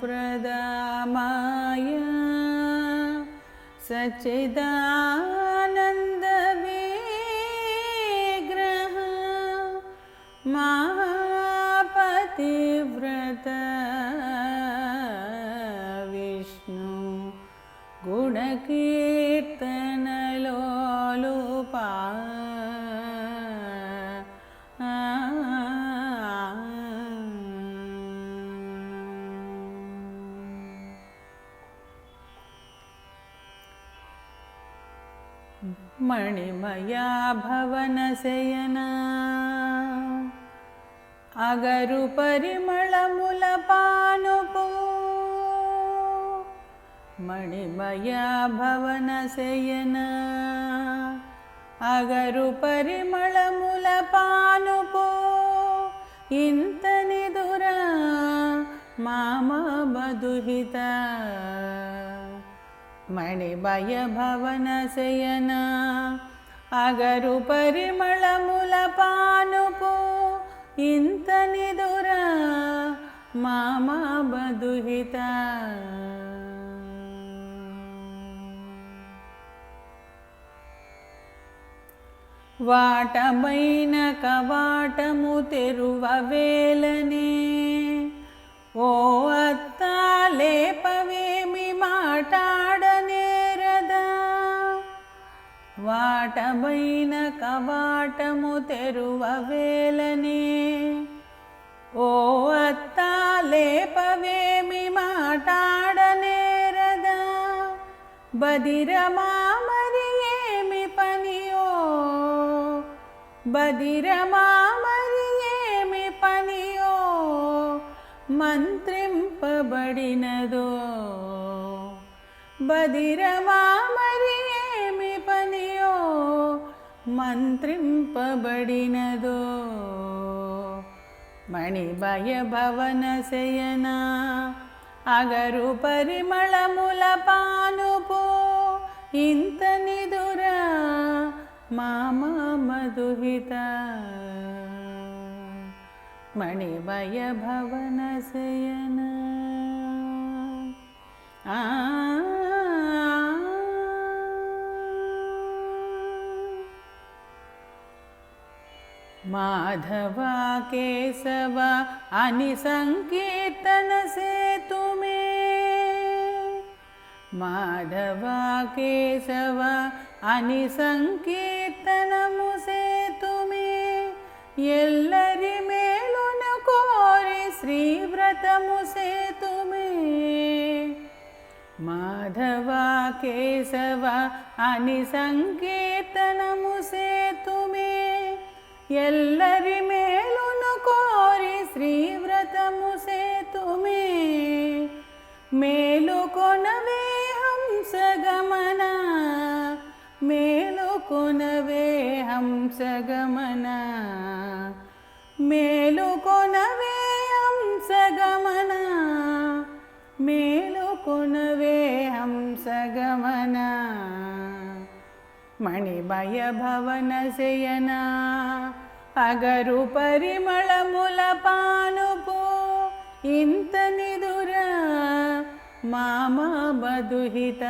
प्रदामाय सच्चिदानन्दविग्रह मा ग्रह మణిమయా భవనశయనా అగరు పరిమళముల పానుపు మణిమయా భవనశయన అగరు పరిమళముల మణిభయ భవన శయన అగరు పరిమళముల పానుపు ఇంత నిదురా మామా బదుహిత వాటమైన కవాటము తెరువ వేలనే ఓ అత్త వాటమైన కవాటము తెరువవేలనే ఓ అత్త లేపవేమి మాటాడనేరదా? బదిరమా మరి ఏమి పనియో? బదిరమా మరి ఏమి పనియో? మంత్రింపబడినదో. బదిరమా మరి మంత్రింపబడినదో మణిభయ భవన శయన అగరు పరిమళముల పానుపు ఇంత నిదురా మామ మధుహిత మణిమయ భవన శయన ఆ माधवाेशवानि संकीर्तन सेतुी माधवा केशवानि संकीर्तनमुसे तु एल्लरि मेलुन कोरि श्रीव्रतमु सेतुी माधवा केशवानि सङ्कीर्तनमुसे तु కోరి శ్రీవ్రతము సేతుమే మాధవ కేశవ అని సంకీర్తనము సేతుమే ఎల్లరి మేలును కోరి శ్రీవ్రతము సేతుమే. మేలుకొనవే హంసగమన మేలుకొనవే హంసగమన. మేలుకొనవే హంసగమన మేలుకొనవే హంసగమన. మణిమయ భవన శయనా అగరు పరిమళముల పానుపు ఇంత నిదురా మామ బదుహిత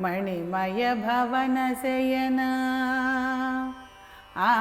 మణిమయ భవన శయనా ఆ